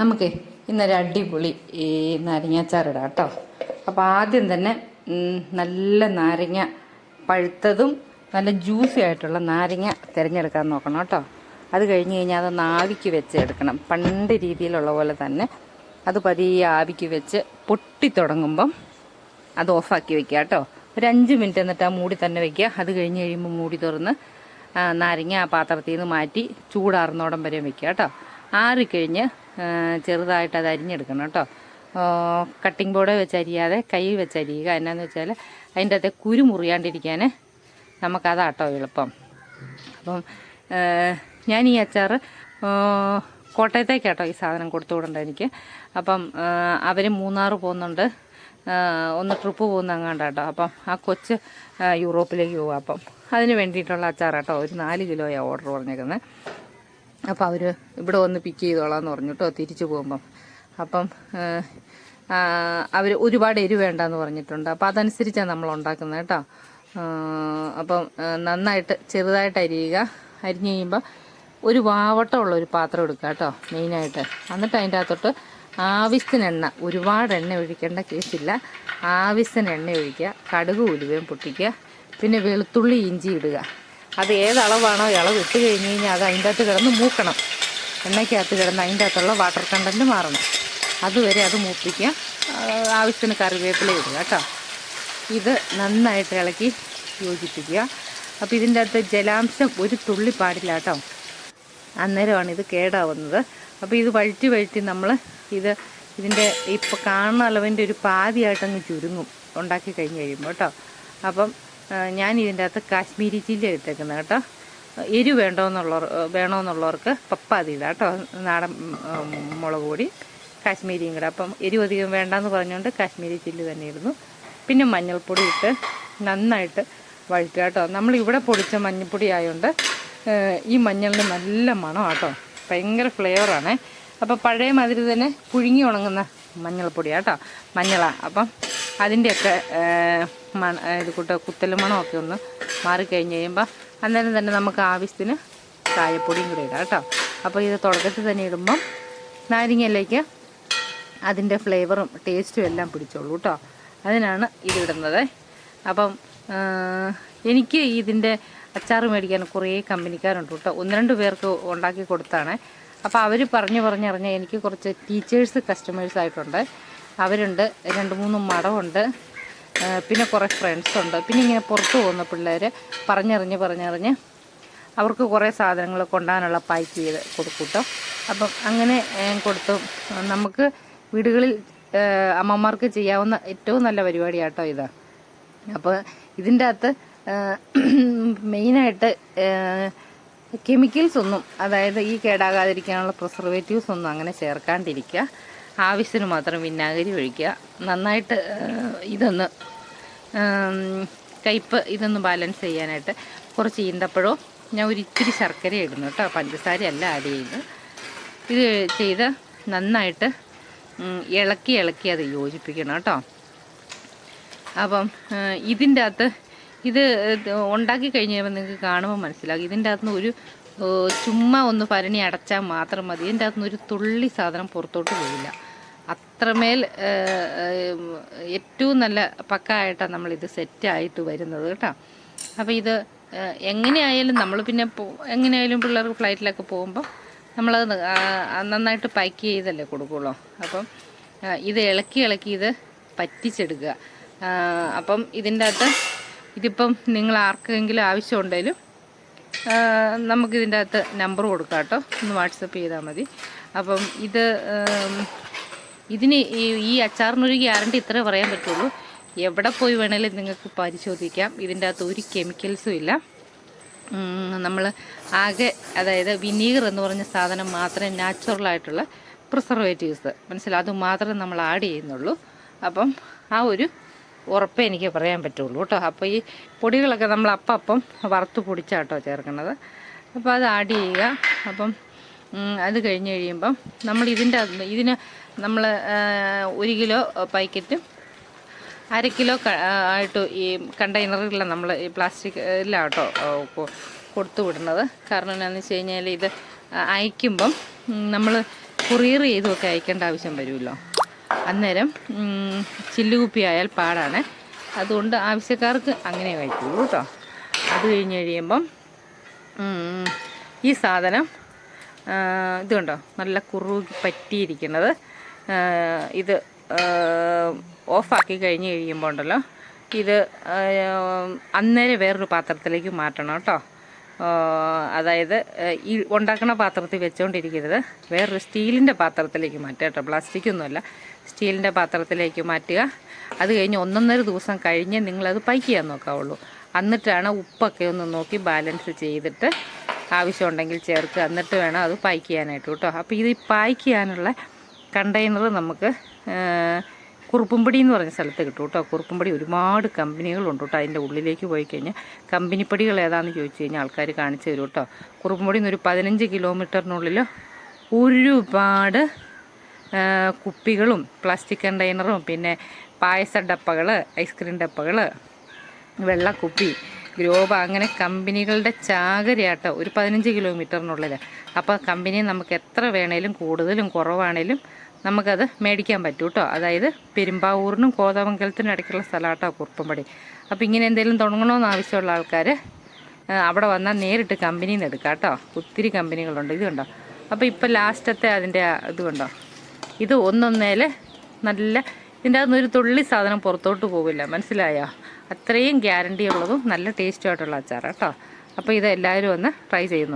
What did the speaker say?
നമുക്ക് ഇന്നൊരു അടിപൊളി ഈ നാരങ്ങാച്ചാറിടാം കേട്ടോ. അപ്പോൾ ആദ്യം തന്നെ നല്ല നാരങ്ങ പഴുത്തതും നല്ല ജ്യൂസി ആയിട്ടുള്ള നാരങ്ങ തിരഞ്ഞെടുക്കാൻ നോക്കണം കേട്ടോ. അത് കഴിഞ്ഞ് കഴിഞ്ഞാൽ അതൊന്ന് ആവിക്ക് വെച്ച് എടുക്കണം. പണ്ട് രീതിയിലുള്ള പോലെ തന്നെ അത് പതിയെ ആവിക്ക് വെച്ച് പൊട്ടി തുടങ്ങുമ്പം അത് ഓഫാക്കി വെക്കുക കേട്ടോ. ഒരു അഞ്ച് മിനിറ്റ് എന്നിട്ട് ആ മൂടി തന്നെ വെക്കുക. അത് കഴിഞ്ഞ് കഴിയുമ്പോൾ മൂടി തുറന്ന് നാരങ്ങ ആ പാത്രത്തിൽ നിന്ന് മാറ്റി ചൂടാറുന്നോടം വരെയും വെക്കുക കേട്ടോ. ആറിക്കഴിഞ്ഞ് ചെറുതായിട്ട് അത് അരിഞ്ഞെടുക്കണം കേട്ടോ. കട്ടിംഗ് ബോർഡ് വെച്ചരിയാതെ കൈ വെച്ചരിയുക എന്നാന്ന് വെച്ചാൽ അതിന്റെ അകത്തെ കുരു മുറിയാണ്ടിരിക്കാൻ നമുക്കതാട്ടോ എളുപ്പം. അപ്പം ഞാൻ ഈ അച്ചാർ കോട്ടയത്തേക്കാട്ടോ ഈ സാധനം കൊടുത്തു വിടേണ്ടത് എനിക്ക്. അപ്പം അവർ മൂന്നാർ പോകുന്നുണ്ട്. ഒന്ന് ട്രിപ്പ് പോകുന്ന അങ്ങാണ്ടാട്ടോ. അപ്പം ആ കൊച്ച് യൂറോപ്പിലേക്ക് പോകും അപ്പം അതിന് വേണ്ടിയിട്ടുള്ള അച്ചാറാട്ടോ. ഒരു നാല് കിലോയാണ് ഓർഡർ പറഞ്ഞേക്കുന്നത് അപ്പോൾ അവർ ഇവിടെ വന്ന് പിക്ക് ചെയ്തോളാം എന്ന് പറഞ്ഞു കേട്ടോ തിരിച്ചു പോകുമ്പം. അപ്പം അവർ ഒരുപാട് എരിവ് വേണ്ടെന്ന് പറഞ്ഞിട്ടുണ്ട്. അപ്പോൾ അതനുസരിച്ചാണ് നമ്മൾ ഉണ്ടാക്കുന്നത് കേട്ടോ. അപ്പം നന്നായിട്ട് ചെറുതായിട്ട് അരിയുക. അരിഞ്ഞ് കഴിയുമ്പോൾ ഒരു വാവട്ടമുള്ള ഒരു പാത്രം എടുക്കുക കേട്ടോ മെയിനായിട്ട്. എന്നിട്ട് അതിന്റെ അകത്തോട്ട് ആവശ്യത്തിന് എണ്ണ. ഒരുപാട് എണ്ണ ഒഴിക്കേണ്ട കേസില്ല. ആവശ്യത്തിന് എണ്ണ ഒഴിക്കുക. കടുക് ഉലുവയും പൊട്ടിക്കുക. പിന്നെ വെളുത്തുള്ളി ഇഞ്ചി ഇടുക. അത് ഏതളവാണോ ഇളവ് ഇട്ട് കഴിഞ്ഞ് കഴിഞ്ഞാൽ അത് അതിന്റെ അകത്ത് കിടന്ന് മൂക്കണം. എണ്ണയ്ക്കകത്ത് കിടന്ന് അതിന്റെ അകത്തുള്ള വാട്ടർ കണ്ടന്റ് മാറണം. അതുവരെ അത് മൂപ്പിക്കുക. ആവശ്യത്തിന് കറിവേപ്പില ഇടുക കേട്ടോ. ഇത് നന്നായിട്ട് ഇളക്കി യോജിപ്പിക്കുക. അപ്പോൾ ഇതിന്റെ അകത്ത് ജലാംശം ഒരു തുള്ളി പാടില്ല കേട്ടോ. അന്നേരമാണ് ഇത് കേടാവുന്നത്. അപ്പോൾ ഇത് വഴറ്റി വഴറ്റി നമ്മൾ ഇത് ഇതിന്റെ ഇപ്പോൾ കാണുന്ന അളവിന്റെ ഒരു പാതിയായിട്ടങ്ങ് ചുരുങ്ങും. ഉണ്ടാക്കി കഴിഞ്ഞ് കഴിയുമ്പോൾ കേട്ടോ. അപ്പം ഞാൻ ഇതിന്റെ അകത്ത് കാശ്മീരി ചില്ലി ഇട്ടേക്കുന്നത് കേട്ടോ. എരി വേണ്ടോന്നുള്ളവർ വേണമെന്നുള്ളവർക്ക് പപ്പാതി ഇടാം കേട്ടോ. നാടൻ മുളക് പൊടി കാശ്മീരിയും കൂടെ. അപ്പം എരിവ് അധികം വേണ്ടെന്ന് പറഞ്ഞുകൊണ്ട് കാശ്മീരി ചില്ലി തന്നെ ഇടുന്നു പിന്നെ മഞ്ഞൾപ്പൊടി ഇട്ട് നന്നായിട്ട് വഴറ്റുക കേട്ടോ. നമ്മളിവിടെ പൊടിച്ച മഞ്ഞൾപ്പൊടി ആയതുകൊണ്ട് ഈ മഞ്ഞളിന് നല്ല മണം കേട്ടോ. ഭയങ്കര ഫ്ലേവറാണ്. അപ്പോൾ പഴയ മാതിരി തന്നെ പുഴുങ്ങി ഉണങ്ങുന്ന മഞ്ഞൾപ്പൊടിയാട്ടോ മഞ്ഞളാണ് അപ്പം അതിന്റെയൊക്കെ മണ ഇത് കൂട്ട കുത്തലും മണമൊക്കെ ഒന്ന് മാറിക്കഴിഞ്ഞ് കഴിയുമ്പോൾ അന്നേരം തന്നെ നമുക്ക് ആവശ്യത്തിന് ചായപ്പൊടിയും കൂടെ ഇടാം കേട്ടോ. അപ്പോൾ ഇത് തുടക്കത്തിൽ തന്നെ ഇടുമ്പം നാരങ്ങയിലേക്ക് അതിന്റെ ഫ്ലേവറും ടേസ്റ്റും എല്ലാം പിടിച്ചോളൂ കേട്ടോ. അതിനാണ് ഇതിടുന്നത് അപ്പം എനിക്ക് ഇതിന്റെ അച്ചാർ മേടിക്കാൻ കുറേ കമ്പനിക്കാരുണ്ട് കേട്ടോ. ഒന്ന് രണ്ട് പേർക്ക് ഉണ്ടാക്കി കൊടുത്താണ്. അപ്പോൾ അവർ പറഞ്ഞു പറഞ്ഞറിഞ്ഞ് എനിക്ക് കുറച്ച് ടീച്ചേഴ്സ് കസ്റ്റമേഴ്സ് ആയിട്ടുണ്ട്. അവരുണ്ട് രണ്ട് മൂന്ന് മടമുണ്ട് പിന്നെ കുറേ ഫ്രണ്ട്സുണ്ട് പിന്നെ ഇങ്ങനെ പുറത്ത് പോകുന്ന പിള്ളേർ പറഞ്ഞറിഞ്ഞ് പറഞ്ഞറിഞ്ഞ് അവർക്ക് കുറേ സാധനങ്ങൾ കൊണ്ടാനുള്ള പാക്ക് ചെയ്ത് കൊടുക്കൂട്ടോ കേട്ടോ അപ്പം അങ്ങനെ കൊടുത്തു. നമുക്ക് വീടുകളിൽ അമ്മമാർക്ക് ചെയ്യാവുന്ന ഏറ്റവും നല്ല പരിപാടിയാട്ടോ ഇത്. അപ്പോൾ ഇതിന്റെ അകത്ത് മെയിനായിട്ട് കെമിക്കൽസ് ഒന്നും അതായത് ഈ കേടാകാതിരിക്കാനുള്ള പ്രിസർവേറ്റീവ്സ് ഒന്നും അങ്ങനെ ചേർക്കാണ്ടിരിക്കുക. ആവശ്യത്തിന് മാത്രം വിനാഗിരി ഒഴിക്കുക. നന്നായിട്ട് ഇതൊന്ന് കയ്പ്പ് ഇതൊന്ന് ബാലൻസ് ചെയ്യാനായിട്ട് കുറച്ച് ഈന്തപ്പഴവും ഞാൻ ഒരു ഇത്തിരി ശർക്കര ഇടുന്നു കേട്ടോ. പഞ്ചസാര അല്ല ആഡ് ചെയ്യുന്നു ഇത് ചെയ്ത് നന്നായിട്ട് ഇളക്കി ഇളക്കി അത് യോജിപ്പിക്കണം കേട്ടോ. അപ്പം ഇതിന്റെ അകത്ത് ഇത് ഉണ്ടാക്കി കഴിഞ്ഞ് കഴിയുമ്പോൾ നിങ്ങൾക്ക് കാണുമ്പോൾ മനസ്സിലാകും. ഇതിന്റെ അകത്തുനിന്ന് ഒരു ചുമ്മാ ഒന്ന് പരണി അടച്ചാൽ മാത്രം മതി. ഇതിന്റെ അകത്തുനിന്ന് ഒരു തുള്ളി സാധനം പുറത്തോട്ട് പോവില്ല. അത്രമേൽ ഏറ്റവും നല്ല പക്കായിട്ടാണ് നമ്മളിത് സെറ്റായിട്ട് വരുന്നത് കേട്ടോ. അപ്പോൾ ഇത് എങ്ങനെയായാലും നമ്മൾ പിന്നെ എങ്ങനെയായാലും പിള്ളേർക്ക് ഫ്ലൈറ്റിലൊക്കെ പോകുമ്പോൾ നമ്മൾ നന്നായിട്ട് പാക്ക് ചെയ്തല്ലേ കൊടുക്കുള്ളൂ. അപ്പം ഇത് ഇളക്കി ഇളക്കി ഇത് പറ്റിച്ചെടുക്കുക. അപ്പം ഇതിന്റെ അകത്ത് ഇതിപ്പം നിങ്ങൾ ആർക്കെങ്കിലും ആവശ്യമുണ്ടെങ്കിലും നമുക്കിതിന്റെ അകത്ത് നമ്പർ കൊടുക്കാം കേട്ടോ. ഒന്ന് വാട്സപ്പ് ചെയ്താൽ മതി. അപ്പം ഇത് ഇതിന് ഈ അച്ചാറിനൊരു ഗ്യാരണ്ടി ഇത്രേ പറയാൻ പറ്റുള്ളൂ. എവിടെ പോയി വേണേലും നിങ്ങൾക്ക് പരിശോധിക്കാം. ഇതിന്റെ അകത്ത് ഒരു കെമിക്കൽസും ഇല്ല. നമ്മൾ ആകെ അതായത് വിനീഗർ എന്ന് പറഞ്ഞ സാധനം മാത്രമേ നാച്ചുറലായിട്ടുള്ള പ്രിസർവേറ്റീവ്സ് മനസ്സിലായി അത് മാത്രമേ നമ്മൾ ആഡ് ചെയ്യുന്നുള്ളൂ. അപ്പം ആ ഒരു ഉറപ്പേ എനിക്ക് പറയാൻ പറ്റുള്ളൂ കേട്ടോ. അപ്പോൾ ഈ പൊടികളൊക്കെ നമ്മൾ അപ്പം അപ്പം വറുത്ത് പൊടിച്ചാട്ടോ ചേർക്കുന്നത്. അപ്പോൾ അത് ആഡ് ചെയ്യുക. അപ്പം അത് കഴിഞ്ഞ് കഴിയുമ്പം നമ്മൾ ഇതിന്റെ ഇതിന് നമ്മൾ ഒരു കിലോ പാക്കറ്റും അര കിലോ ആയിട്ട് ഈ കണ്ടെയ്നറിലാണ് നമ്മൾ ഈ പ്ലാസ്റ്റിക് ഇല്ലാട്ടോ കൊടുത്തു വിടുന്നത്. കാരണം എന്താണെന്ന് വെച്ച് കഴിഞ്ഞാൽ ഇത് അയക്കുമ്പം നമ്മൾ കൊറിയർ ചെയ്തുമൊക്കെ അയക്കേണ്ട ആവശ്യം വരുമല്ലോ. അന്നേരം ചില്ലുകുപ്പി ആയാൽ പാടാണ്. അതുകൊണ്ട് ആവശ്യക്കാർക്ക് അങ്ങനെ കഴിക്കുള്ളൂ കേട്ടോ. അത് കഴിഞ്ഞ് കഴിയുമ്പം ഈ സാധനം ഇതുണ്ടോ നല്ല കുറുകി പറ്റിയിരിക്കുന്നത്. ഇത് ഓഫാക്കി കഴിഞ്ഞ് കഴിയുമ്പോൾ ഉണ്ടല്ലോ ഇത് അന്നേരം വേറൊരു പാത്രത്തിലേക്ക് മാറ്റണം കേട്ടോ. അതായത് ഈ ഉണ്ടാക്കുന്ന പാത്രത്തിൽ വെച്ചുകൊണ്ടിരിക്കരുത് വേറൊരു സ്റ്റീലിന്റെ പാത്രത്തിലേക്ക് മാറ്റുക കേട്ടോ. പ്ലാസ്റ്റിക് ഒന്നുമല്ല സ്റ്റീലിന്റെ പാത്രത്തിലേക്ക് മാറ്റുക. അത് കഴിഞ്ഞ് ഒന്നൊന്നര ദിവസം കഴിഞ്ഞ് നിങ്ങളത് പൈക്ക് ചെയ്യാൻ നോക്കാവുള്ളൂ. എന്നിട്ടാണ് ഉപ്പൊക്കെ ഒന്ന് നോക്കി ബാലൻസ് ചെയ്തിട്ട് ആവശ്യമുണ്ടെങ്കിൽ ചേർക്കുക. എന്നിട്ട് വേണം അത് പായ്ക്ക് ചെയ്യാനായിട്ട് കേട്ടോ. അപ്പോൾ ഇത് പായ്ക്ക് ചെയ്യാനുള്ള കണ്ടെയ്നർ നമുക്ക് കുറുപ്പുംപടി എന്ന് പറഞ്ഞ സ്ഥലത്ത് കിട്ടും കേട്ടോ. കുറുപ്പുംപടി ഒരുപാട് കമ്പനികളുണ്ട് കേട്ടോ. അതിന്റെ ഉള്ളിലേക്ക് പോയി കഴിഞ്ഞാൽ കമ്പനിപ്പടികൾ ഏതാണെന്ന് ചോദിച്ചു കഴിഞ്ഞാൽ ആൾക്കാർ കാണിച്ചു തരും കേട്ടോ. കുറുപ്പുംപടി നിന്ന് ഒരു പതിനഞ്ച് കിലോമീറ്ററിനുള്ളിൽ ഒരുപാട് കുപ്പികളും പ്ലാസ്റ്റിക് കണ്ടെയ്നറും പിന്നെ പായസ ഡപ്പകൾ ഐസ്ക്രീം ഡപ്പകൾ വെള്ളക്കുപ്പി ഗ്രോബ അങ്ങനെ കമ്പനികളുടെ ചാകരയാട്ടോ ഒരു പതിനഞ്ച് കിലോമീറ്ററിനുള്ളിൽ അപ്പോൾ കമ്പനി നമുക്ക് എത്ര വേണേലും കൂടുതലും കുറവാണേലും നമുക്കത് മേടിക്കാൻ പറ്റും കേട്ടോ അതായത് പെരുമ്പാവൂറിനും കോതമംഗലത്തിനും ഇടയ്ക്കുള്ള സ്ഥലമാട്ടോ കുറുപ്പമ്പടി. അപ്പോൾ ഇങ്ങനെ എന്തെങ്കിലും തുടങ്ങണമെന്ന് ആവശ്യമുള്ള ആൾക്കാർ അവിടെ വന്നാൽ നേരിട്ട് കമ്പനിയിൽ നിന്ന് എടുക്കാം കേട്ടോ ഒത്തിരി കമ്പനികളുണ്ട്. ഇത് കണ്ടോ? അപ്പോൾ ഇപ്പോൾ ലാസ്റ്റത്തെ അതിന്റെ ഇത് ഇത് ഒന്നൊന്നേൽ നല്ല ഇതിന്റെ അകത്തുനിന്ന് ഒരു തുള്ളി സാധനം പുറത്തോട്ട് പോകില്ല മനസ്സിലായോ? അത്രയും ഗ്യാരണ്ടി ഉള്ളതും നല്ല ടേസ്റ്റുമായിട്ടുള്ള അച്ചാറാണ് കേട്ടോ അപ്പോൾ ഇത് എല്ലാവരും ഒന്ന് ട്രൈ ചെയ്യുന്നു.